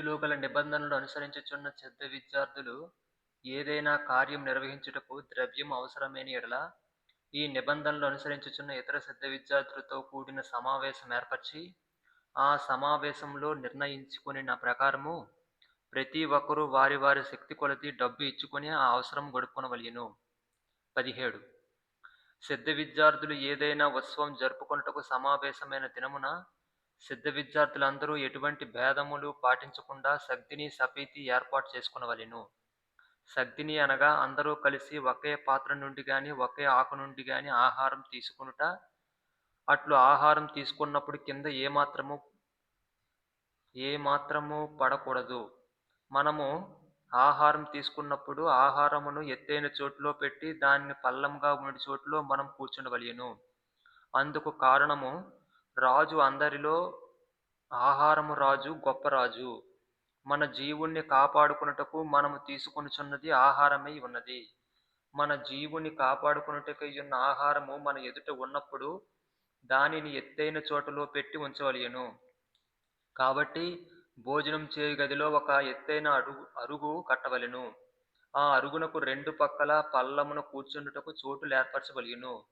ఇందులో గల నిబంధనలు అనుసరించుచున్న సిద్ధ విద్యార్థులు ఏదైనా కార్యం నిర్వహించుటకు ద్రవ్యం అవసరమైన ఎడల ఈ నిబంధనలు అనుసరించుచున్న ఇతర సిద్ధ విద్యార్థులతో కూడిన సమావేశం ఏర్పరిచి ఆ సమావేశంలో నిర్ణయించుకుని నా ప్రకారము ప్రతి ఒక్కరూ వారి వారి శక్తి కొలది డబ్బు ఇచ్చుకొని ఆ అవసరం గడుపుకొనవలయను పదిహేడు. సిద్ధ విద్యార్థులు ఏదైనా ఉత్సవం జరుపుకొనుటకు సమావేశమైన దినమున సిద్ధ విద్యార్థులందరూ ఎటువంటి భేదములు పాటించకుండా సగ్దిని సపీతి ఏర్పాటు చేసుకునవలెను. సగ్దిని అనగా అందరూ కలిసి ఒకే పాత్ర నుండి కానీ ఒకే ఆకు నుండి కానీ ఆహారం తీసుకునుట. అట్లు ఆహారం తీసుకున్నప్పుడు కింద ఏమాత్రము ఏమాత్రము పడకూడదు. మనము ఆహారం తీసుకున్నప్పుడు ఆహారమును ఎత్తైన చోటులో పెట్టి దాన్ని పల్లంగా ఉన్న చోటులో మనం కూర్చుండవలెను. అందుకు కారణము రాజు అందరిలో ఆహారము రాజు గొప్ప రాజు. మన జీవుణ్ణి కాపాడుకున్నటకు మనము తీసుకొనుచున్నది ఆహారమై ఉన్నది. మన జీవుని కాపాడుకున్నటకై ఉన్న ఆహారము మన ఎదుట ఉన్నప్పుడు దానిని ఎత్తైన చోటలో పెట్టి ఉంచవలయను కాబట్టి భోజనం చేయు గదిలో ఒక ఎత్తైన అడుగు అరుగు కట్టవలెను. ఆ అరుగునకు రెండు పక్కల పల్లమున కూర్చుండుటకు చోటులు ఏర్పరచవలెను.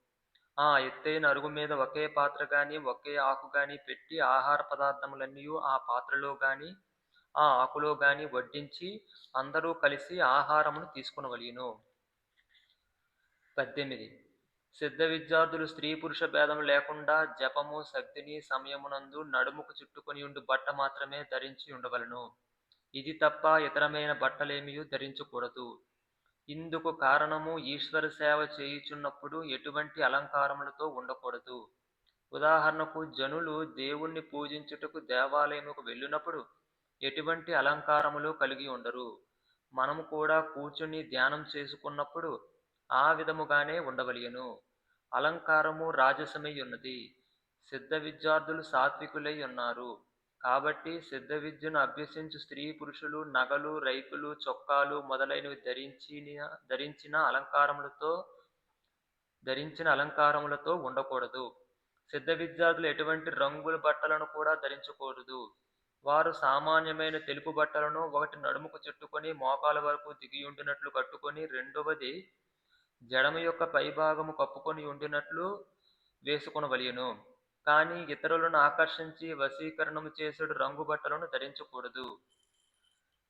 ఆ ఎత్తైన అరుగు మీద ఒకే పాత్ర గాని ఒకే ఆకు గాని పెట్టి ఆహార పదార్థములన్నీ ఆ పాత్రలో గాని ఆ ఆకులో గాని వడ్డించి అందరూ కలిసి ఆహారమును తీసుకునవలెను పద్దెనిమిది. సిద్ధ విద్యార్థులు స్త్రీ పురుష భేదం లేకుండా జపము శక్తిని సమయమునందు నడుముకు చుట్టుకొని ఉండు బట్ట మాత్రమే ధరించి ఉండవలను. ఇది తప్ప ఇతరమైన బట్టలేమీ ధరించకూడదు. ఇందుకు కారణము ఈశ్వర సేవ చేయుచున్నప్పుడు ఎటువంటి అలంకారములతో ఉండకూడదు. ఉదాహరణకు జనులు దేవుణ్ణి పూజించుటకు దేవాలయముకు వెళ్ళినప్పుడు ఎటువంటి అలంకారములు కలిగి ఉండరు. మనము కూడా కూర్చుని ధ్యానం చేసుకున్నప్పుడు ఆ విధముగానే ఉండవలెను అలంకారము రాజసమై ఉన్నది సిద్ధ విద్యార్థులు సాత్వికులై ఉన్నారు. కాబట్టి సిద్ధ విద్యను అభ్యసించు స్త్రీ పురుషులు నగలు రైతులు చొక్కాలు మొదలైనవి ధరించిన ధరించిన అలంకారములతో ధరించిన అలంకారములతో ఉండకూడదు. సిద్ధ విద్యార్థులు ఎటువంటి రంగుల బట్టలను కూడా ధరించకూడదు. వారు సామాన్యమైన తెలుపు బట్టలను ఒకటి నడుముకు చుట్టుకొని మోకాల వరకు దిగి ఉండినట్లు కట్టుకొని రెండవది జడము యొక్క పైభాగము కప్పుకొని ఉండినట్లు వేసుకొనవలెను. కానీ ఇతరులను ఆకర్షించి వశీకరణము చేసుడు రంగు బట్టలను ధరించకూడదు.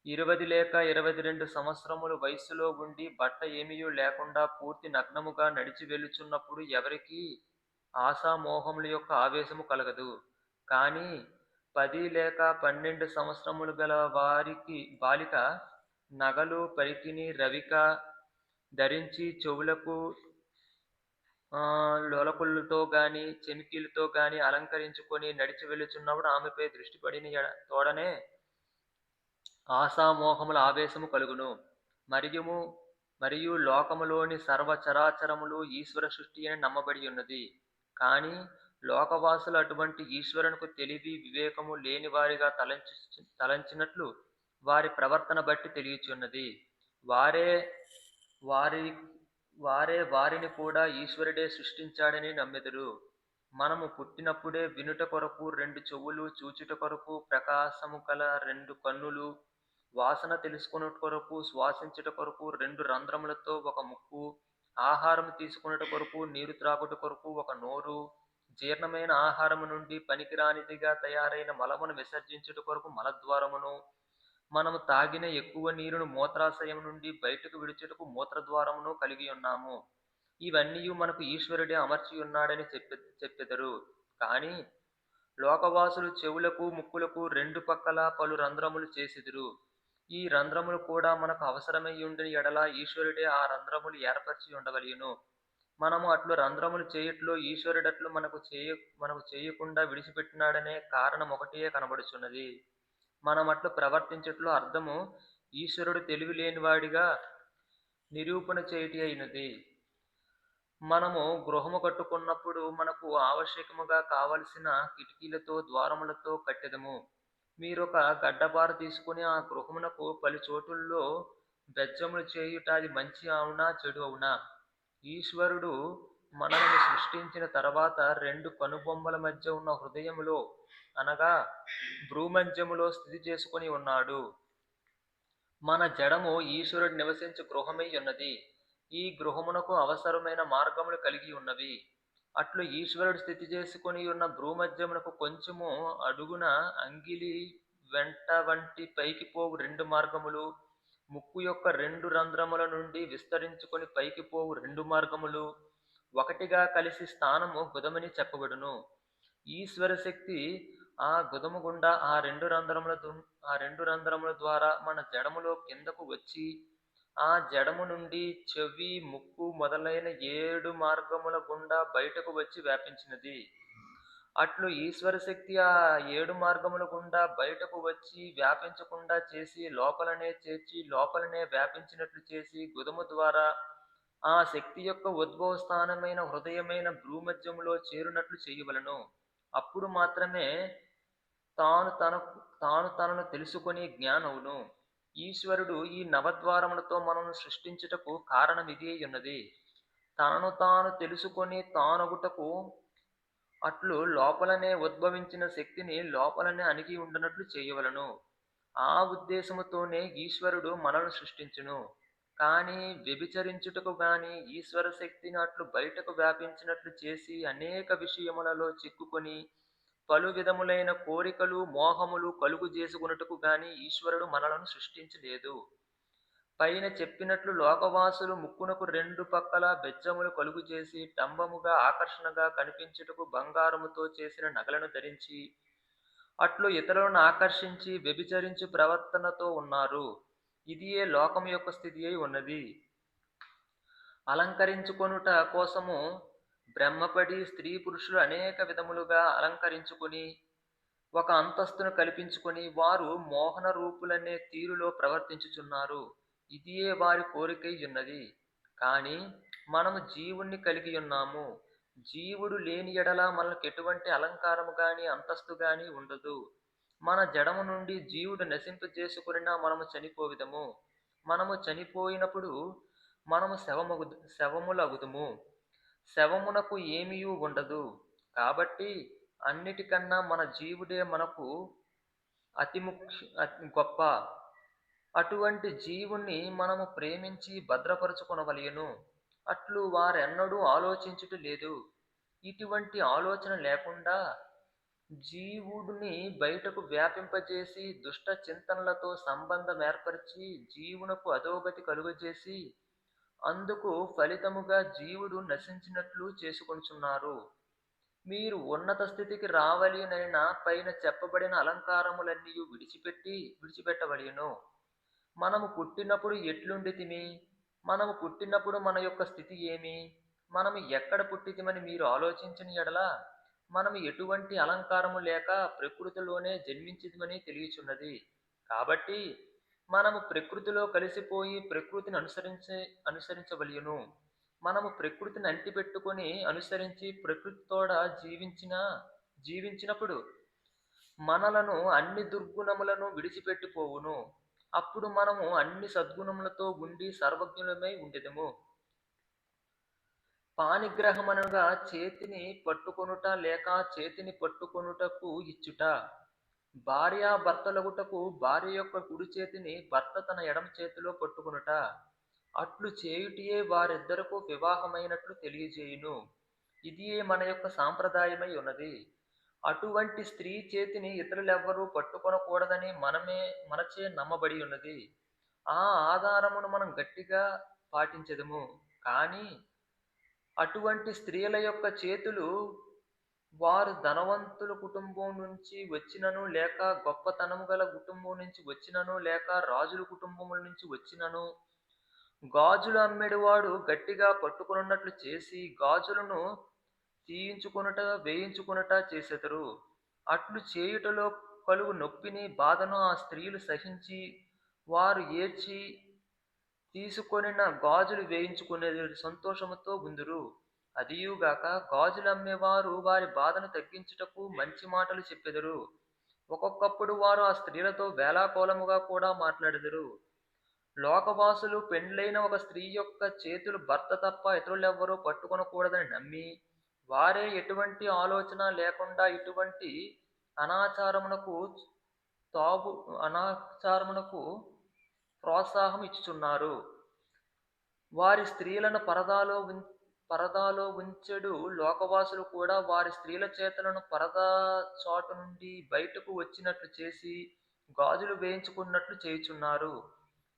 ఇరవది లేక ఇరవై రెండు సంవత్సరములు వయస్సులో ఉండి బట్ట ఏమీయూ లేకుండా పూర్తి నగ్నముగా నడిచి వెళ్ళుచున్నప్పుడు ఎవరికీ ఆశామోహముల యొక్క ఆవేశము కలగదు. కానీ పది లేక పన్నెండు సంవత్సరములు గల వారికి బాలిక నగలు పరికిని రవిక ధరించి చెవులకు ఆ, గాని చెమికీలతో గాని అలంకరించుకొని నడిచి వెళ్ళుచున్నప్పుడు ఆమెపై దృష్టి పడిన తోడనే ఆశామోహముల ఆవేశము కలుగును. మరియుము మరియు లోకములోని సర్వచరాచరములు ఈశ్వర సృష్టి అని నమ్మబడి ఉన్నది. కానీ లోకవాసులు అటువంటి ఈశ్వరునికి తెలివి వివేకము లేని వారిగా తలంచి తలంచినట్లు వారి ప్రవర్తన బట్టి తెలియచున్నది. వారే వారి వారే వారిని కూడా ఈశ్వరుడే సృష్టించాడని నమ్మెదురు. మనము పుట్టినప్పుడే వినుట కొరకు రెండు చెవులు చూచుట కొరకు ప్రకాశము కల రెండు కన్నులు వాసన తెలుసుకున్నట కొరకు శ్వాసించుట కొరకు రెండు రంధ్రములతో ఒక ముక్కు ఆహారం తీసుకున్నట కొరకు నీరు త్రాగుట కొరకు ఒక నోరు జీర్ణమైన ఆహారము నుండి పనికిరానిదిగా తయారైన మలమును విసర్జించుట కొరకు మలద్వారమును మనము తాగిన ఎక్కువ నీరును మూత్రాశయం నుండి బయటకు విడిచుటకు మూత్రద్వారమును కలిగి ఉన్నాము. ఇవన్నీ మనకు ఈశ్వరుడే అమర్చి ఉన్నాడని చెప్పె చెప్పెదరు. కానీ లోకవాసులు చెవులకు ముక్కులకు రెండు పక్కల పలు రంధ్రములు చేసిదురు. ఈ రంధ్రములు కూడా మనకు అవసరమై ఉండిన ఎడల ఈశ్వరుడే ఆ రంధ్రములు ఏర్పరిచి ఉండవలెను మనము అట్లు రంధ్రములు చేయట్లో ఈశ్వరుడట్లు మనకు చేయ మనకు చేయకుండా విడిచిపెట్టినాడనే కారణం ఒకటే కనబడుచున్నది. మనం అట్లు ప్రవర్తించట్లో అర్థము ఈశ్వరుడు తెలివి లేనివాడిగా నిరూపణ చేయటి అయినది. మనము గృహము కట్టుకున్నప్పుడు మనకు ఆవశ్యకముగా కావలసిన కిటికీలతో ద్వారములతో కట్టెదము. మీరు ఒక గడ్డపార తీసుకుని ఆ గృహమునకు పలు చోటుల్లో బెజ్జములు చేయుట అది మంచి అవునా చెడు అవునా? ఈశ్వరుడు మనల్ని సృష్టించిన తర్వాత రెండు కనుబొమ్మల మధ్య ఉన్న హృదయములో అనగా భ్రూమంజములో స్థితి చేసుకొని ఉన్నాడు. మన జడము ఈశ్వరుడు నివసించు గృహమై ఉన్నది. ఈ గృహమునకు అవసరమైన మార్గములు కలిగి ఉన్నవి. అట్లు ఈశ్వరుడు స్థితి చేసుకుని ఉన్న భ్రూమధ్యమునకు కొంచెము అడుగున అంగిలి వెంట వంటి పైకి పోవు రెండు మార్గములు ముక్కు యొక్క రెండు రంధ్రముల నుండి విస్తరించుకొని పైకి పోవు రెండు మార్గములు ఒకటిగా కలిసి స్థానము గుదమని చెప్పబడును. ఈశ్వర శక్తి ఆ గుదము గుండా ఆ రెండు రంధ్రముల దు- ఆ రెండు రంధ్రముల ద్వారా మన జడములో కిందకు వచ్చి ఆ జడము నుండి చెవి ముక్కు మొదలైన ఏడు మార్గముల గుండా బయటకు వచ్చి వ్యాపించినది. అట్లు ఈశ్వర శక్తి ఆ ఏడు మార్గముల గుండా బయటకు వచ్చి వ్యాపించకుండా చేసి లోపలనే చేర్చి లోపలనే వ్యాపించినట్లు చేసి గుదము ద్వారా ఆ శక్తి యొక్క ఉద్భవ స్థానమైన హృదయమైన భ్రూమధ్యములో చేరునట్లు చేయవలను. అప్పుడు మాత్రమే తాను తన తాను తనను తెలుసుకొని జ్ఞానవును. ఈశ్వరుడు ఈ నవద్వారములతో మనను సృష్టించుటకు కారణం ఇదే ఉన్నది తనను తాను తెలుసుకొని తానొగుటకు అట్లు లోపలనే ఉద్భవించిన శక్తిని లోపలనే అణిగి ఉండనట్లు చేయవలను. ఆ ఉద్దేశముతోనే ఈశ్వరుడు మనను సృష్టించును. కానీ వ్యభిచరించుటకు గాని ఈశ్వర శక్తిని అట్లు బయటకు వ్యాపించినట్లు చేసి అనేక విషయములలో చిక్కుకొని పలు విధములైన కోరికలు మోహములు కలుగు చేసుకున్నట్టుకు గాని ఈశ్వరుడు మనలను సృష్టించలేదు. పైన చెప్పినట్లు లోకవాసులు ముక్కునకు రెండు పక్కల బెజ్జములు కలుగు చేసి డంబముగా ఆకర్షణగా కనిపించుటకు బంగారముతో చేసిన నగలను ధరించి అట్లు ఇతరులను ఆకర్షించి వ్యభిచరించు ప్రవర్తనతో ఉన్నారు. ఇదియే లోకం యొక్క స్థితి అయి ఉన్నది. అలంకరించుకొనుట కోసము బ్రహ్మపడి స్త్రీ పురుషులు అనేక విధములుగా అలంకరించుకొని ఒక అంతస్తును కల్పించుకొని వారు మోహన రూపులనే తీరులో ప్రవర్తించుచున్నారు. ఇదియే వారి కోరికై ఉన్నది. కానీ మనము జీవుణ్ణి కలిగి ఉన్నాము. జీవుడు లేని ఎడల మనకు ఎటువంటి అలంకారము కానీ అంతస్తు కానీ ఉండదు. మన జడము నుండి జీవుడు నశింపజేసుకునినా మనము చనిపోవిదము. మనము చనిపోయినప్పుడు మనము శవము శవములగుదుము. శవమునకు ఏమీయూ ఉండదు. కాబట్టి అన్నిటికన్నా మన జీవుడే మనకు అతి ముఖ్య అతి గొప్ప. అటువంటి జీవుణ్ణి మనము ప్రేమించి భద్రపరుచుకొనవలెను. అట్లు వారెన్నడూ ఆలోచించుట లేదు. ఇటువంటి ఆలోచన లేకుండా జీవుడిని బయటకు వ్యాపింపజేసి దుష్ట చింతనలతో సంబంధం ఏర్పరిచి జీవునకు అధోగతి కలుగజేసి అందుకు ఫలితముగా జీవుడు నశించినట్లు చేసుకొంచున్నారు మీరు ఉన్నత స్థితికి రావలినైనా పైన చెప్పబడిన అలంకారములన్నీ విడిచిపెట్టి విడిచిపెట్టవలను. మనము పుట్టినప్పుడు ఎట్లుండితిమి? మనము పుట్టినప్పుడు మన యొక్క స్థితి ఏమి? మనము ఎక్కడ పుట్టితిమని మీరు ఆలోచించిన ఎడల మనం ఎటువంటి అలంకారము లేక ప్రకృతిలోనే జన్మించితిమని తెలియచున్నది. కాబట్టి మనము ప్రకృతిలో కలిసిపోయి ప్రకృతిని అనుసరించే అనుసరించవలయును. మనము ప్రకృతిని అంటిపెట్టుకొని అనుసరించి ప్రకృతితోడ జీవించిన జీవించినప్పుడు మనలను అన్ని దుర్గుణములను విడిచిపెట్టిపోవును. అప్పుడు మనము అన్ని సద్గుణములతో ఉండి సర్వజ్ఞులమై ఉండెదము. పానిగ్రహమనగా చేతిని పట్టుకొనుట లేక చేతిని పట్టుకొనుటకు ఇచ్చుట. భార్య భర్తలగుటకు భార్య యొక్క కుడి చేతిని భర్త తన ఎడమ చేతిలో పట్టుకొనుట. అట్లు చేయుటియే వారిద్దరకు వివాహమైనట్లు తెలియజేయును. ఇదియే మన యొక్క సాంప్రదాయమై ఉన్నది. అటువంటి స్త్రీ చేతిని ఇతరులెవ్వరూ పట్టుకొనకూడదని మనమే మనచే నమ్మబడి ఉన్నది. ఆ ఆధారమును మనం గట్టిగా పాటించదము. కానీ అటువంటి స్త్రీల యొక్క చేతులు వారు ధనవంతుల కుటుంబం నుంచి వచ్చినను లేక గొప్పతనము గల కుటుంబం నుంచి వచ్చినను లేక రాజుల కుటుంబముల నుంచి వచ్చినను గాజులు అమ్మేడువాడు గట్టిగా పట్టుకున్నట్లు చేసి గాజులను తీయించుకునుట వేయించుకునుట చేసెదరు. అట్లు చేయుటలో కలుగు నొప్పిని బాధను ఆ స్త్రీలు సహించి వారు ఏడ్చి తీసుకొనిన గాజులు వేయించుకునేది సంతోషముతో ఉందురు. అదియుగాక గాజులు అమ్మేవారు వారి బాధను తగ్గించుటకు మంచి మాటలు చెప్పెదరు. ఒక్కొక్కప్పుడు వారు ఆ స్త్రీలతో వేలాకోలముగా కూడా మాట్లాడెదరు. లోకవాసులు పెండ్లైన ఒక స్త్రీ యొక్క చేతులు భర్త తప్ప ఇతరులెవ్వరూ పట్టుకొనకూడదని నమ్మి వారే ఎటువంటి ఆలోచన లేకుండా ఇటువంటి అనాచారమునకు తాగు అనాచారమునకు ప్రోత్సాహం ఇచ్చుచున్నారు. వారి స్త్రీలను పరదాలో ఉం పరదాలో ఉంచెడు. లోకవాసులు కూడా వారి స్త్రీల చేతులను పరదా చాటు నుండి బయటకు వచ్చినట్లు చేసి గాజులు వేయించుకున్నట్లు చేయుచున్నారు.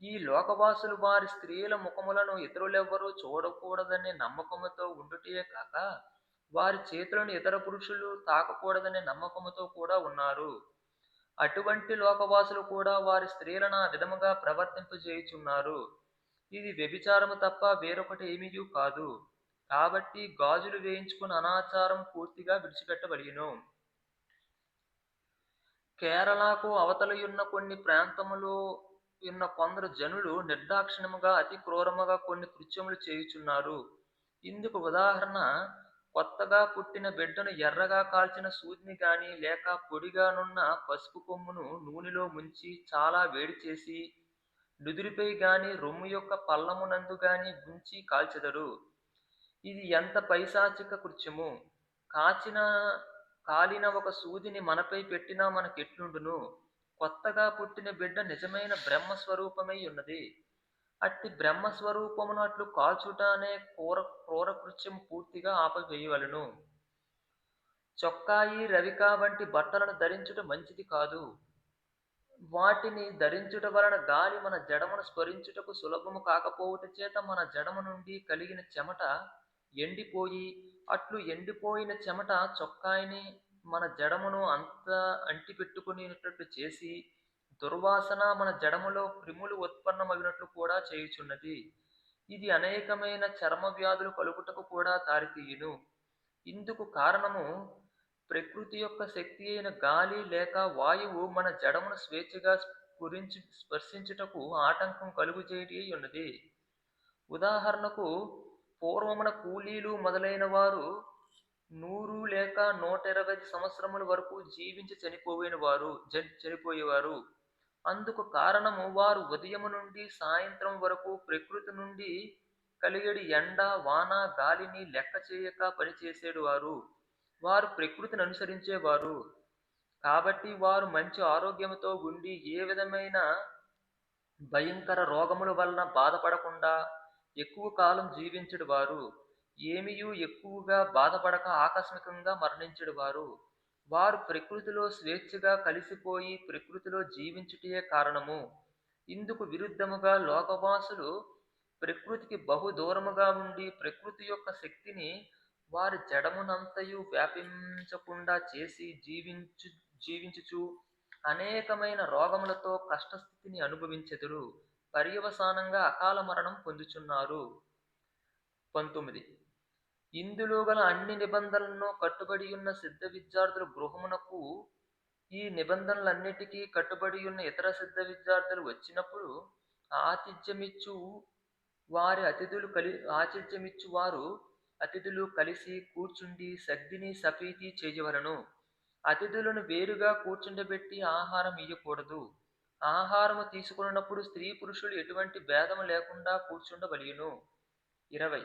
ఈ లోకవాసులు వారి స్త్రీల ముఖములను ఇతరులెవ్వరూ చూడకూడదనే నమ్మకముతో ఉండుటే కాక వారి చేతులను ఇతర పురుషులు తాకకూడదనే నమ్మకముతో కూడా ఉన్నారు. అటువంటి లోకవాసులు కూడా వారి స్త్రీలను ఆ విధముగా ప్రవర్తింపజేయుచున్నారు. ఇది వ్యభిచారము తప్ప వేరొకటి ఏమీయూ కాదు. కాబట్టి గాజులు వేయించుకున్న అనాచారం పూర్తిగా విడిచిపెట్టబడిను కేరళకు అవతలయున్న కొన్ని ప్రాంతములో ఉన్న కొందరు జనులు నిర్దాక్షిణ్యముగా అతి క్రూరముగా కొన్ని కృత్యములు చేయుచున్నారు. ఇందుకు ఉదాహరణ కొత్తగా పుట్టిన బిడ్డను ఎర్రగా కాల్చిన సూదిని గాని లేక పొడిగానున్న పసుపు కొమ్మును నూనెలో ముంచి చాలా వేడి చేసి నుదురిపై గాని రొమ్ము యొక్క పల్లమునందు గాని ఉంచి కాల్చెదరు. ఇది ఎంత పైశాచిక కృత్యము! కాచిన కాలిన ఒక సూదిని మనపై పెట్టినా మనకెట్లుండును? కొత్తగా పుట్టిన బిడ్డ నిజమైన బ్రహ్మస్వరూపమై ఉన్నది. అట్టి బ్రహ్మస్వరూపమును అట్లు కాల్చుట అనే క్రూర క్రూరకృత్యం పూర్తిగా ఆపవేయవలను. చొక్కాయి రవిక వంటి బట్టలను ధరించుట మంచిది కాదు. వాటిని ధరించుట వలన గాలి మన జడమును స్మరించుటకు సులభము కాకపోవుట చేత మన జడము నుండి కలిగిన చెమట ఎండిపోయి అట్లు ఎండిపోయిన చెమట చొక్కాయిని మన జడమును అంత అంటిపెట్టుకునేటట్లు చేసి దుర్వాసన మన జడములో క్రిములు ఉత్పన్నమైనట్లు కూడా చేయుచున్నది. ఇది అనేకమైన చర్మ వ్యాధులు కలుగుటకు కూడా దారితీయును. ఇందుకు కారణము ప్రకృతి యొక్క శక్తి అయిన గాలి లేక వాయువు మన జడమును స్వేచ్ఛగా స్ఫురించి స్పర్శించుటకు ఆటంకం కలుగు చేయటి ఉన్నది ఉదాహరణకు పూర్వమున కూలీలు మొదలైన వారు నూరు లేక నూట ఇరవై సంవత్సరముల వరకు జీవించి చనిపోయిన వారు చనిపోయేవారు. అందుకు కారణము వారు ఉదయము నుండి సాయంత్రం వరకు ప్రకృతి నుండి కలిగడి ఎండ వాన గాలిని లెక్క చేయక పనిచేసేడు వారు. వారు ప్రకృతిని అనుసరించేవారు కాబట్టి వారు మంచి ఆరోగ్యంతో ఉండి ఏ విధమైన భయంకర రోగముల వలన బాధపడకుండా ఎక్కువ కాలం జీవించడు వారు. ఏమియూ ఎక్కువగా బాధపడక ఆకస్మికంగా మరణించడు వారు. వారు ప్రకృతిలో స్వేచ్ఛగా కలిసిపోయి ప్రకృతిలో జీవించుటయే కారణము. ఇందుకు విరుద్ధముగా లోకవాసులు ప్రకృతికి బహు దూరముగా ఉండి ప్రకృతి యొక్క శక్తిని వారి జడమునంతయు వ్యాపించకుండా చేసి జీవించు జీవించుచు అనేకమైన రోగములతో కష్టస్థితిని అనుభవించెదరు. పర్యవసానంగా అకాల మరణం పొందుచున్నారు. పంతొమ్మిది. ఇందులో గల అన్ని నిబంధనలను కట్టుబడి ఉన్న సిద్ధ విద్యార్థుల గృహమునకు ఈ నిబంధనలన్నిటికీ కట్టుబడి ఉన్న ఇతర సిద్ధ విద్యార్థులు వచ్చినప్పుడు ఆతిథ్యమిచ్చు వారి అతిథులు కలి ఆతిథ్యమిచ్చు వారు అతిథులు కలిసి కూర్చుండి సగ్దిని సఫీతి చేయవలను. అతిథులను వేరుగా కూర్చుండబెట్టి ఆహారం ఇయ్యకూడదు. ఆహారము తీసుకున్నప్పుడు స్త్రీ పురుషులు ఎటువంటి భేదము లేకుండా కూర్చుండవలయును. ఇరవై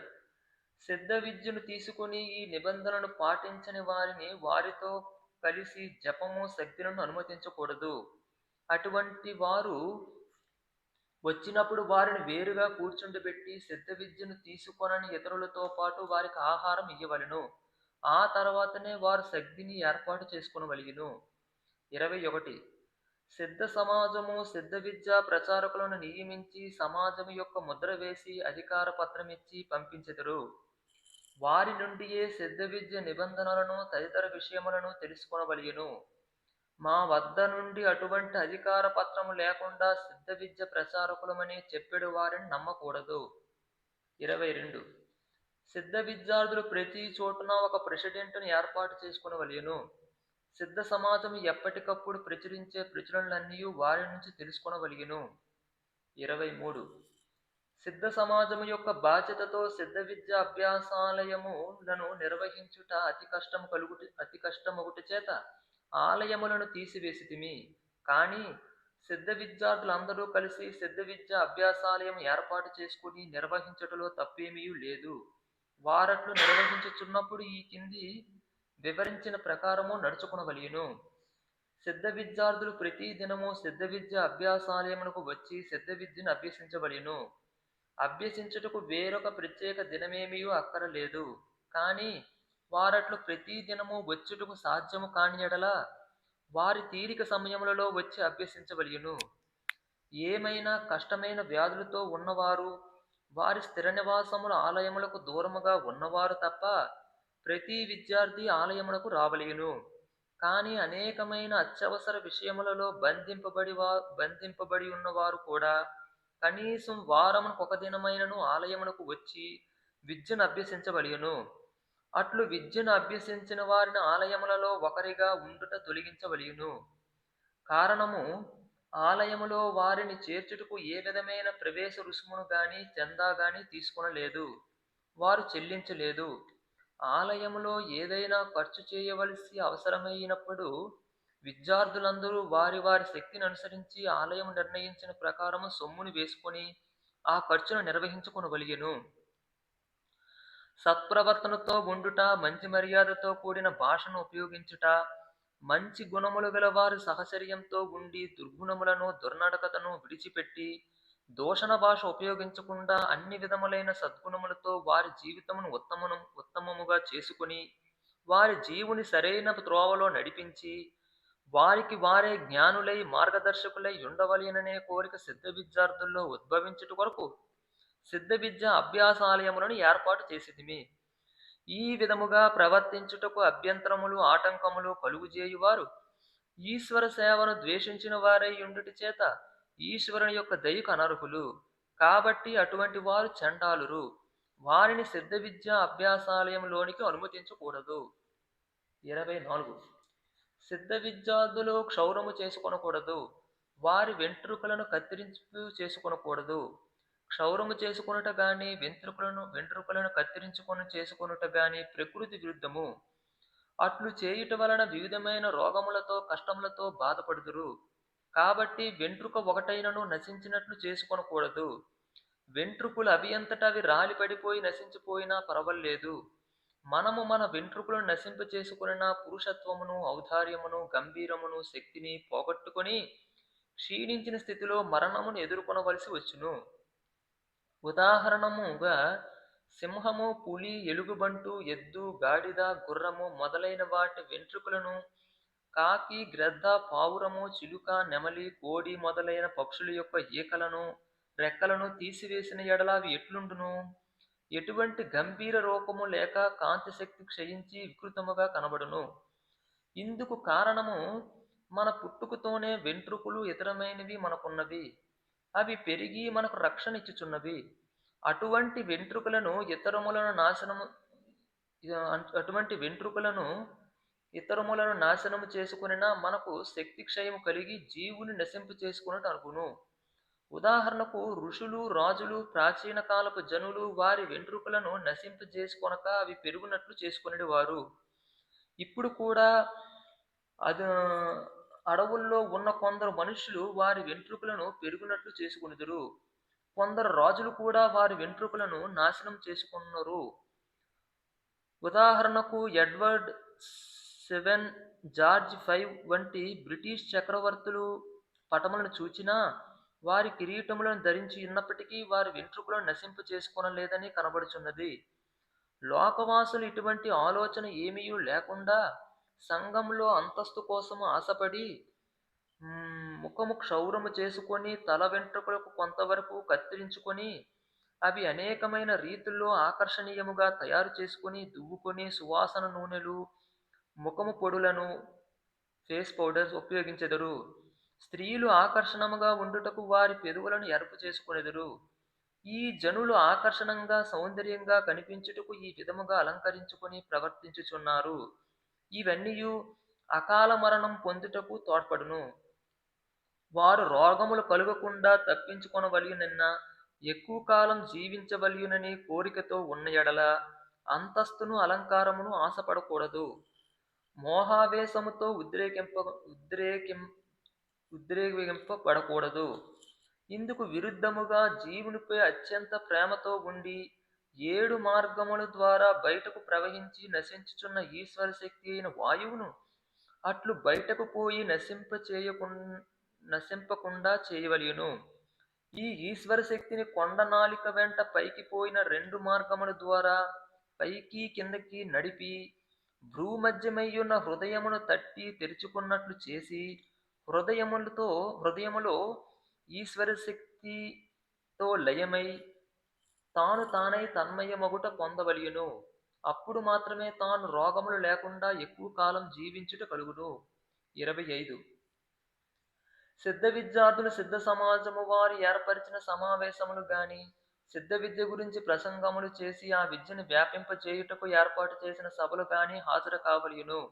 సిద్ధ విద్యను తీసుకుని ఈ నిబంధనలను పాటించని వారిని వారితో కలిసి జపము శక్తులను అనుమతించకూడదు. అటువంటి వారు వచ్చినప్పుడు వారిని వేరుగా కూర్చుండబెట్టి సిద్ధ విద్యను తీసుకొనని ఇతరులతో పాటు వారికి ఆహారం ఇవ్వవలను ఆ తర్వాతనే వారు శక్తిని ఏర్పాటు చేసుకునవలిగిను ఇరవై ఒకటి. సిద్ధ సమాజము సిద్ధ విద్య ప్రచారకులను నియమించి సమాజము యొక్క ముద్ర వేసి అధికార పత్రమిచ్చి పంపించెదరు. వారి నుండియే సిద్ధ విద్య నిబంధనలను తదితర విషయములను తెలుసుకొనవలెను మా వద్ద నుండి అటువంటి అధికార పత్రము లేకుండా సిద్ధ విద్య ప్రచారకులమని చెప్పేడు వారిని నమ్మకూడదు. ఇరవై రెండు. సిద్ధ విద్యార్థులు ప్రతి చోటున ఒక ప్రెసిడెంట్ను ఏర్పాటు చేసుకునవలెను సిద్ధ సమాజం ఎప్పటికప్పుడు ప్రచురించే ప్రచురణలన్నీ వారి నుంచి తెలుసుకొనవలెను ఇరవై మూడు. సిద్ధ సమాజము యొక్క బాధ్యతతో సిద్ధ విద్య అభ్యాసాలయములను నిర్వహించుట అతి కష్టము కలుగుటి అతి కష్టమొకటి చేత ఆలయములను తీసివేసితిమి. కానీ సిద్ధ విద్యార్థులందరూ కలిసి సిద్ధ విద్య అభ్యాసాలయం ఏర్పాటు చేసుకుని నిర్వహించటలో తప్పేమీ లేదు. వారట్లు నిర్వహించుచున్నప్పుడు ఈ కింది వివరించిన ప్రకారము నడుచుకునవలెను సిద్ధ విద్యార్థులు ప్రతి దినము సిద్ధ విద్య అభ్యాసాలయమునకు వచ్చి సిద్ధ విద్యను అభ్యసించవలెను అభ్యసించుటకు వేరొక ప్రత్యేక దినమేమీయూ అక్కరలేదు. కానీ వారట్లు ప్రతి దినము వచ్చుటకు సాధ్యము కాని ఎడల వారి తీరిక సమయములలో వచ్చి అభ్యసించవలయును. ఏమైనా కష్టమైన వ్యాధులతో ఉన్నవారు వారి స్థిర నివాసముల ఆలయములకు దూరముగా ఉన్నవారు తప్ప ప్రతి విద్యార్థి ఆలయములకు రావలేను కానీ అనేకమైన అత్యవసర విషయములలో బంధింపబడి వా బంధింపబడి ఉన్నవారు కూడా కనీసం వారమునకు ఒక దినమైనను ఆలయమునకు వచ్చి విద్యను అభ్యసించబడియును అట్లు విద్యను అభ్యసించిన వారిని ఆలయములలో ఒకరిగా ఉండుట తొలగించవలెను కారణము ఆలయములో వారిని చేర్చుటకు ఏ విధమైన ప్రవేశ రుసుమును గాని చందా గాని తీసుకునలేదు. వారు చెల్లించలేదు. ఆలయములో ఏదైనా ఖర్చు చేయవలసి అవసరమైనప్పుడు విద్యార్థులందరూ వారి వారి శక్తిని అనుసరించి ఆలయం నిర్ణయించిన ప్రకారము సొమ్ముని వేసుకొని ఆ ఖర్చును నిర్వహించుకొనవలెను సత్ప్రవర్తనతో ఉండుట మంచి మర్యాదతో కూడిన భాషను ఉపయోగించుట మంచి గుణములు గల వారు సహచర్యంతో ఉండి దుర్గుణములను దుర్నడకతను విడిచిపెట్టి దోషణ భాష ఉపయోగించకుండా అన్ని విధములైన సద్గుణములతో వారి జీవితమును ఉత్తమను ఉత్తమముగా చేసుకుని వారి జీవుని సరైన త్రోవలో నడిపించి వారికి వారే జ్ఞానులై మార్గదర్శకులై ఉండవలెననే కోరిక సిద్ధ విద్యార్థుల్లో ఉద్భవించుట కొరకు సిద్ధ విద్య అభ్యాసాలయములను ఏర్పాటు చేసిదిమి ఈ విధముగా ప్రవర్తించుటకు అభ్యంతరములు ఆటంకములు కలుగుజేయువారు ఈశ్వర సేవను ద్వేషించిన వారై ఉండుటి చేత ఈశ్వరుని యొక్క దయకు అనర్హులు. కాబట్టి అటువంటి వారు చండాలురు. వారిని సిద్ధ విద్య అభ్యాసాలయంలోనికి అనుమతించకూడదు. ఇరవై నాలుగు. సిద్ధ విద్యార్థులు క్షౌరము చేసుకొనకూడదు. వారి వెంట్రుకలను కత్తిరింపు చేసుకొనకూడదు. క్షౌరము చేసుకొనుట గాని వెంట్రుకలను వెంట్రుకలను కత్తిరించుకొని చేసుకొనుట గాని ప్రకృతి విరుద్ధము. అట్లు చేయుట వలన వివిధమైన రోగములతో కష్టములతో బాధపడుదురు. కాబట్టి వెంట్రుక ఒకటైనను నశించినట్లు చేసుకొనకూడదు. వెంట్రుకలు అవి అంతటా అవి రాలి పడిపోయి నశించిపోయినా పర్వాలేదు. మనము మన వెంట్రుకలను నశింప చేసుకున్న పురుషత్వమును ఔదార్యమును గంభీరమును శక్తిని పోగొట్టుకొని క్షీణించిన స్థితిలో మరణమును ఎదుర్కొనవలసి వచ్చును. ఉదాహరణముగా సింహము పులి ఎలుగుబంటు ఎద్దు గాడిద గుర్రము మొదలైన వాటి వెంట్రుకలను కాకి గ్రద్ద పావురము చిలుక నెమలి కోడి మొదలైన పక్షుల యొక్క ఈకలను రెక్కలను తీసివేసిన ఎడల అవి ఎట్లుండును? ఎటువంటి గంభీర రూపము లేక కాంతి శక్తి క్షయించి వికృతముగా కనబడును. ఇందుకు కారణము మన పుట్టుకతోనే వెంట్రుకలు ఇతరమైనవి మనకున్నవి. అవి పెరిగి మనకు రక్షణ ఇచ్చుచున్నవి. అటువంటి వెంట్రుకలను ఇతరములను నాశనము అటువంటి వెంట్రుకలను ఇతరములను నాశనము చేసుకునినా మనకు శక్తి క్షయము కలిగి జీవుని నశింపు చేసుకున్నట్టు అనుకును ఉదాహరణకు ఋషులు రాజులు ప్రాచీన కాలపు జనులు వారి వెంట్రుకలను నశింపజేసుకొనక అవి పెరుగునట్లు చేసుకునేది వారు. ఇప్పుడు కూడా అది అడవుల్లో ఉన్న కొందరు మనుషులు వారి వెంట్రుకలను పెరుగునట్లు చేసుకునిదురు. కొందరు రాజులు కూడా వారి వెంట్రుకలను నాశనం చేసుకున్నారు ఉదాహరణకు ఎడ్వర్డ్ సెవెన్ జార్జ్ ఫైవ్ వంటి బ్రిటిష్ చక్రవర్తులు పటములను చూచినా వారి కిరీటములను ధరించి ఉన్నప్పటికీ వారి వెంట్రుకలను నశింపు చేసుకోనలేదని కనబడుచున్నది. లోకవాసులు ఇటువంటి ఆలోచన ఏమీ లేకుండా సంఘంలో అంతస్తు కోసం ఆశపడి ముఖము క్షౌరము చేసుకొని తల వెంట్రుకలకు కొంతవరకు కత్తిరించుకొని అవి అనేకమైన రీతుల్లో ఆకర్షణీయముగా తయారు చేసుకొని దువ్వుకొని సువాసన నూనెలు ముఖము పొడులను ఫేస్ పౌడర్స్ ఉపయోగించెదరు. స్త్రీలు ఆకర్షణముగా ఉండుటకు వారి పెదవులను ఎరుపు చేసుకునేదురు. ఈ జనులు ఆకర్షణంగా సౌందర్యంగా కనిపించుటకు ఈ విధముగా అలంకరించుకొని ప్రవర్తించుచున్నారు. ఇవన్నీ అకాల మరణం పొందుటకు తోడ్పడును. వారు రోగములు కలుగకుండా తప్పించుకొనవలయునన్న ఎక్కువ కాలం జీవించవలయునని కోరికతో ఉన్న ఎడల అంతస్తును అలంకారమును ఆశపడకూడదు. మోహావేశముతో ఉద్రేకింప ఉద్రేకిం ఉద్రేగింపబడకూడదు ఇందుకు విరుద్ధముగా జీవునిపై అత్యంత ప్రేమతో ఉండి ఏడు మార్గముల ద్వారా బయటకు ప్రవహించి నశించుచున్న ఈశ్వర శక్తి అయిన వాయువును అట్లు బయటకు పోయి నశింప చేయకు నశింపకుండా చేయవలెను ఈ ఈశ్వర శక్తిని కొండ నాలిక వెంట పైకి పోయిన రెండు మార్గముల ద్వారా పైకి కిందకి నడిపి భ్రూమధ్యమయ్యున్న హృదయమును తట్టి తెరుచుకున్నట్లు చేసి హృదయములతో హృదయములో ఈశ్వర శక్తితో లయమై తాను తానై తన్మయమగుట పొందవలియును. అప్పుడు మాత్రమే తాను రోగములు లేకుండా ఎక్కువ కాలం జీవించుట కలుగును. ఇరవై ఐదు. సిద్ధ విద్యార్థులు సిద్ధ సమాజము వారు ఏర్పరిచిన సమావేశములు గాని సిద్ధ విద్య గురించి ప్రసంగములు చేసి ఆ విద్యను వ్యాపింపచేయుటకు ఏర్పాటు చేసిన సభలు గాని హాజరు కావలియును.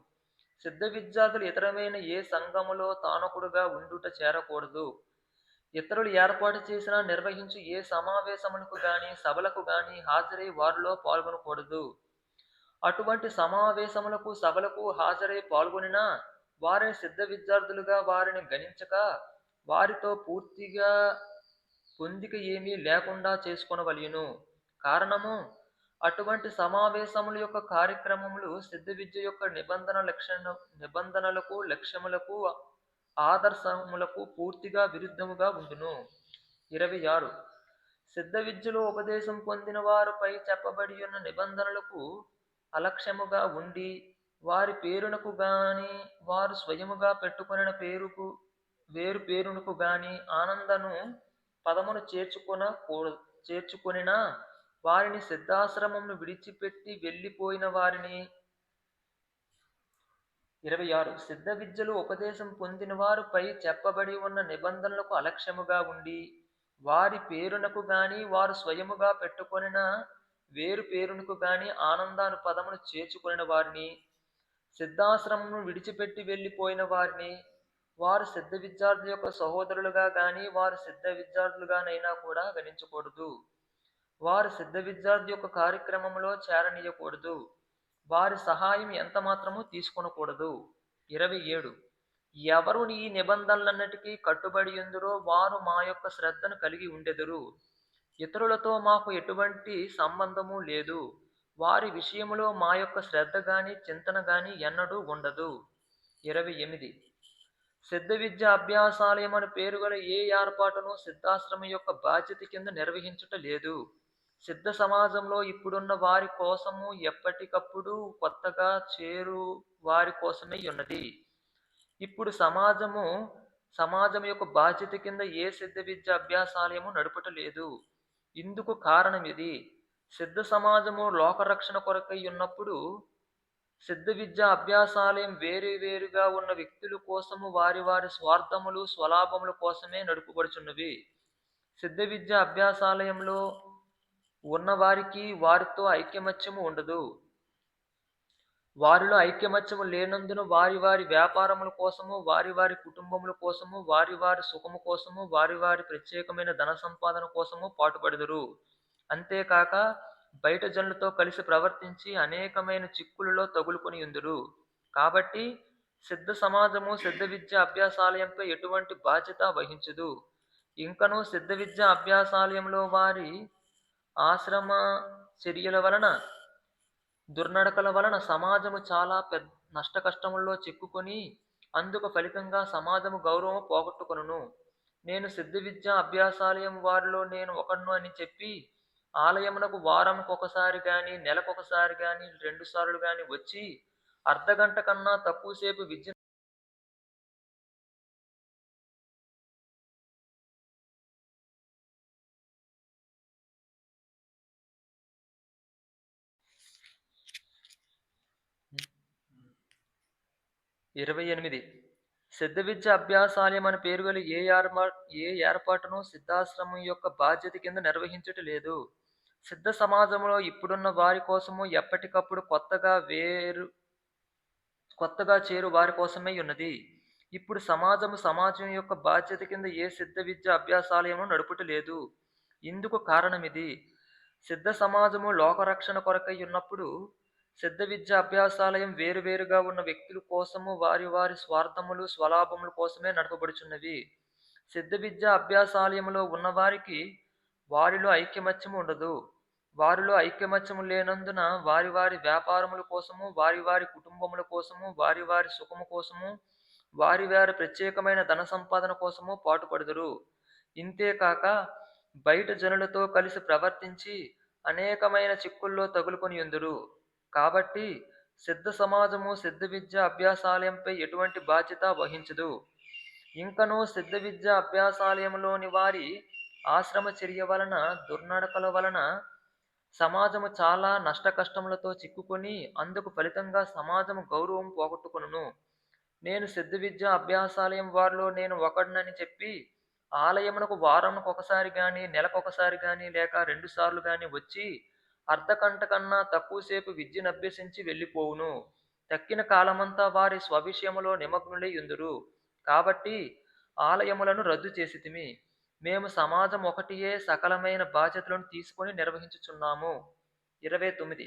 సిద్ధ విద్యార్థులు ఇతరమైన ఏ సంఘములో తానకుడుగా ఉండుట చేరకూడదు. ఇతరులు ఏర్పాటు చేసిన నిర్వహించు ఏ సమావేశములకు గాని సభలకు గాని హాజరై వారిలో పాల్గొనకూడదు. అటువంటి సమావేశములకు సభలకు హాజరై పాల్గొనినా వారిని సిద్ధ విద్యార్థులుగా వారిని గణించక వారితో పూర్తిగా పొందిక ఏమీ లేకుండా చేసుకొనవలెను కారణము అటువంటి సమావేశముల యొక్క కార్యక్రమములు సిద్ధ విద్య యొక్క నిబంధన లక్షణ నిబంధనలకు లక్ష్యములకు ఆదర్శములకు పూర్తిగా విరుద్ధముగా ఉండును. ఇరవై ఆరు. సిద్ధ విద్యలో ఉపదేశం పొందిన వారిపై చెప్పబడి ఉన్న నిబంధనలకు అలక్ష్యముగా ఉండి వారి పేరునకు గాని వారు స్వయముగా పెట్టుకొనిన పేరుకు వేరు పేరునకు గాని ఆనందను పదమును చేర్చుకొన చేర్చుకొనిన వారిని సిద్ధాశ్రమంను విడిచిపెట్టి వెళ్ళిపోయిన వారిని. ఇరవై ఆరు. సిద్ధ విద్యలు ఉపదేశం పొందిన వారిపై చెప్పబడి ఉన్న నిబంధనలకు అలక్ష్యముగా ఉండి వారి పేరునకు గాని వారు స్వయముగా పెట్టుకొనిన వేరు పేరునకు గాని ఆనందాను పదమును చేర్చుకొనిన వారిని సిద్ధాశ్రమం విడిచిపెట్టి వెళ్ళిపోయిన వారిని వారు సిద్ధ విద్యార్థుల యొక్క సహోదరులుగా గాని వారు సిద్ధ విద్యార్థులుగానైనా కూడా గణించకూడదు. వారు సిద్ధ విద్యార్థి యొక్క కార్యక్రమంలో చేరనీయకూడదు. వారి సహాయం ఎంత మాత్రము తీసుకొనకూడదు. ఇరవై ఏడు. ఎవరు ఈ నిబంధనలన్నిటికీ కట్టుబడి ఎందురో వారు మా యొక్క శ్రద్ధను కలిగి ఉండెదురు. ఇతరులతో మాకు ఎటువంటి సంబంధము లేదు. వారి విషయంలో మా యొక్క శ్రద్ధ కానీ చింతన కానీ ఎన్నడూ ఉండదు. ఇరవై ఎనిమిది. సిద్ధ విద్య అభ్యాసాలయం అని పేరు గల ఏ ఏర్పాటును సిద్ధాశ్రమం యొక్క బాధ్యత కింద నిర్వహించుట లేదు. సిద్ధ సమాజంలో ఇప్పుడున్న వారి కోసము ఎప్పటికప్పుడు కొత్తగా చేరు వారి కోసమే ఉన్నది. ఇప్పుడు సమాజము సమాజం యొక్క బాధ్యత కింద ఏ సిద్ధ విద్య అభ్యాసాలయము నడుపటలేదు. ఇందుకు కారణం ఇది. సిద్ధ సమాజము లోకరక్షణ కొరకై ఉన్నప్పుడు సిద్ధ విద్య అభ్యాసాలయం వేరు వేరుగా ఉన్న వ్యక్తుల కోసము వారి వారి స్వార్థములు స్వలాభముల కోసమే నడుపుబడుచున్నవి. సిద్ధ విద్య అభ్యాసాలయంలో ఉన్నవారికి వారితో ఐక్యమత్యము ఉండదు. వారిలో ఐక్యమత్యము లేనందున వారి వారి వ్యాపారముల కోసము వారి వారి కుటుంబముల కోసము వారి వారి సుఖము కోసము వారి వారి ప్రత్యేకమైన ధన సంపాదన కోసము పాటుపడదురు. అంతేకాక బయట జనులతో కలిసి ప్రవర్తించి అనేకమైన చిక్కులలో తగులుకొని ఉందురు. కాబట్టి సిద్ధ సమాజము సిద్ధ విద్య అభ్యాసాలయంపై ఎటువంటి బాధ్యత వహించదు. ఇంకను సిద్ధ విద్య అభ్యాసాలయంలో వారి ఆశ్రమ చర్యల వలన దుర్నడకల వలన సమాజము చాలా పెద్ద నష్ట కష్టముల్లో చిక్కుకొని అందుకు ఫలితంగా సమాజము గౌరవం పోగొట్టుకొనును. నేను సిద్ధ విద్య అభ్యాసాలయం వారిలో నేను ఒకను అని చెప్పి ఆలయమునకు వారంకు ఒకసారి కానీ నెలకొకసారి కానీ రెండు సార్లు కానీ వచ్చి అర్ధగంట కన్నా తక్కువసేపు విద్య ఇరవై ఎనిమిది. సిద్ధ విద్య అభ్యాసాలయం అని పేరు గల ఏ ఏర్పా ఏ ఏర్పాటును సిద్ధాశ్రమం యొక్క బాధ్యత కింద నిర్వహించట లేదు. సిద్ధ సమాజంలో ఇప్పుడున్న వారి కోసము ఎప్పటికప్పుడు కొత్తగా వేరు కొత్తగా చేరు వారి కోసమే ఉన్నది. ఇప్పుడు సమాజము సమాజం యొక్క బాధ్యత కింద ఏ సిద్ధ విద్య అభ్యాసాలయము నడుపుట లేదు. ఇందుకు కారణం ఇది సిద్ధ సమాజము లోకరక్షణ కొరకై ఉన్నప్పుడు సిద్ధ విద్య అభ్యాసాలయం వేరువేరుగా ఉన్న వ్యక్తుల కోసము వారి వారి స్వార్థములు స్వలాభముల కోసమే నడపబడుచున్నవి. సిద్ధ విద్య అభ్యాసాలయంలో ఉన్నవారికి వారిలో ఐక్యమత్యము ఉండదు. వారిలో ఐక్యమత్యము లేనందున వారి వారి వ్యాపారముల కోసము వారి వారి కుటుంబముల కోసము వారి వారి సుఖము కోసము వారి వారి ప్రత్యేకమైన ధన సంపాదన కోసము పాటుపడుదురు. ఇంతేకాక బయట జనులతో కలిసి ప్రవర్తించి అనేకమైన చిక్కుల్లో తగులుకొని ఉందురు కాబట్టి సిద్ధ సమాజము సిద్ధ విద్య అభ్యాసాలయంపై ఎటువంటి బాధ్యత వహించదు. ఇంకనూ సిద్ధ విద్య అభ్యాసాలయంలోని వారి ఆశ్రమ చర్య వలన దుర్నడకల వలన సమాజము చాలా నష్ట కష్టములతో చిక్కుకొని అందుకు ఫలితంగా సమాజము గౌరవం పోగొట్టుకును నేను సిద్ధ విద్య అభ్యాసాలయం వారిలో నేను ఒకడినని చెప్పి ఆలయమునకు వారంకు ఒకసారి కానీ నెలకొకసారి కానీ లేక రెండు సార్లు కానీ వచ్చి అర్ధకంట కన్నా తక్కువసేపు విద్యను అభ్యసించి వెళ్ళిపోవును. తక్కిన కాలమంతా వారి స్వవిషయములో నిమగ్నులై ఉందురు కాబట్టి ఆలయములను రద్దు చేసితిమి. మేము సమాజం ఒకటియే సకలమైన బాధ్యతలను తీసుకొని నిర్వహించుచున్నాము. ఇరవై తొమ్మిది.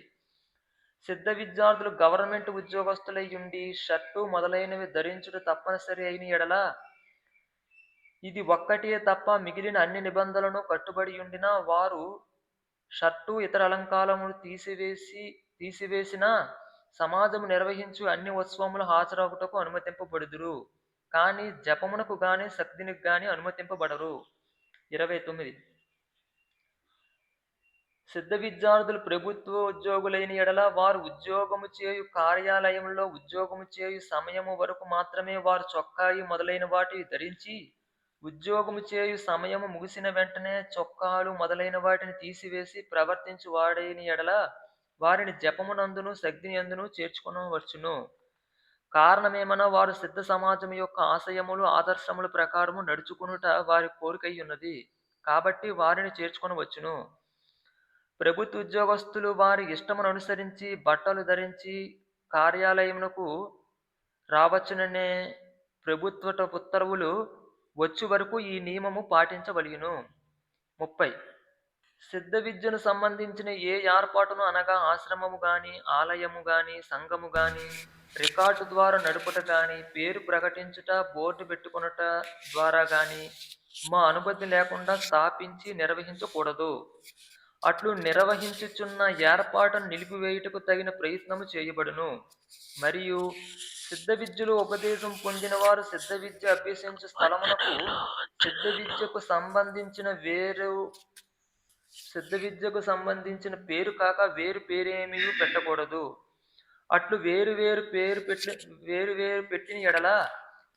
సిద్ధ విద్యార్థులు గవర్నమెంట్ ఉద్యోగస్తులై ఉండి షర్టు మొదలైనవి ధరించుట తప్పనిసరి అయిన ఎడల ఇది ఒక్కటే తప్ప మిగిలిన అన్ని నిబంధనలను కట్టుబడి ఉండిన వారు షర్టు ఇతర అలంకారములు తీసివేసి తీసివేసిన సమాజము నిర్వహించు అన్ని ఉత్సవములు హాజరవుటకు అనుమతింపబడుదురు. కానీ జపమునకు గాని శక్తినికి గాని అనుమతింపబడరు. ఇరవై తొమ్మిది. సిద్ధ విద్యార్థులు ప్రభుత్వ ఉద్యోగులైన ఎడల వారు ఉద్యోగము చేయు కార్యాలయంలో ఉద్యోగము చేయు సమయము వరకు మాత్రమే వారు చొక్కాయి మొదలైన వాటిని ధరించి ఉద్యోగము చేయు సమయము ముగిసిన వెంటనే చొక్కాలు మొదలైన వాటిని తీసివేసి ప్రవర్తించు వాడైన ఎడల వారిని జపమునందును శక్తిని అందును చేర్చుకొనవచ్చును. కారణమేమన్నా వారు సిద్ధ సమాజం యొక్క ఆశయములు ఆదర్శముల ప్రకారము నడుచుకునుట వారి కోరికై ఉన్నది కాబట్టి వారిని చేర్చుకొనవచ్చును. ప్రభుత్వ ఉద్యోగస్తులు వారి ఇష్టమును అనుసరించి బట్టలు ధరించి కార్యాలయమునకు రావచ్చుననే ప్రభుత్వ ఉత్తర్వులు వచ్చు వరకు ఈ నియమము పాటించవలయును. ముప్పై. సిద్ధ విద్యను సంబంధించిన ఏ ఏర్పాటును అనగా ఆశ్రమము గాని ఆలయము గాని సంఘము గాని రికార్డు ద్వారా నడుపుట గాని పేరు ప్రకటించుట బోర్డు పెట్టుకునుట ద్వారా గాని మా అనుమతి లేకుండా స్థాపించి నిర్వహించకూడదు. అట్లు నిర్వహించుచున్న ఏర్పాటును నిలిపివేయుటకు తగిన ప్రయత్నము చేయబడును. మరియు సిద్ధ విద్యలో ఉపదేశం పొందిన వారు సిద్ధ విద్య అభ్యసించు స్థలమునకు సిద్ధ విద్యకు సంబంధించిన వేరు సిద్ధ విద్యకు సంబంధించిన పేరు కాక వేరు పేరేమీ పెట్టకూడదు. అట్లు వేరు వేరు పేరు పెట్టి వేరు వేరు పెట్టిన ఎడల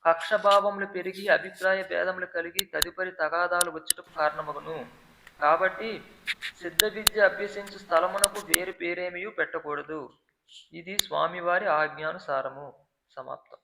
కక్షభావములు పెరిగి అభిప్రాయ భేదములు కలిగి తదుపరి తగాదాలు వచ్చుటకు కారణమగును. కాబట్టి సిద్ధ విద్య అభ్యసించు స్థలమునకు వేరు పేరేమీ పెట్టకూడదు. ఇది స్వామివారి ఆజ్ఞానుసారము. 収まった。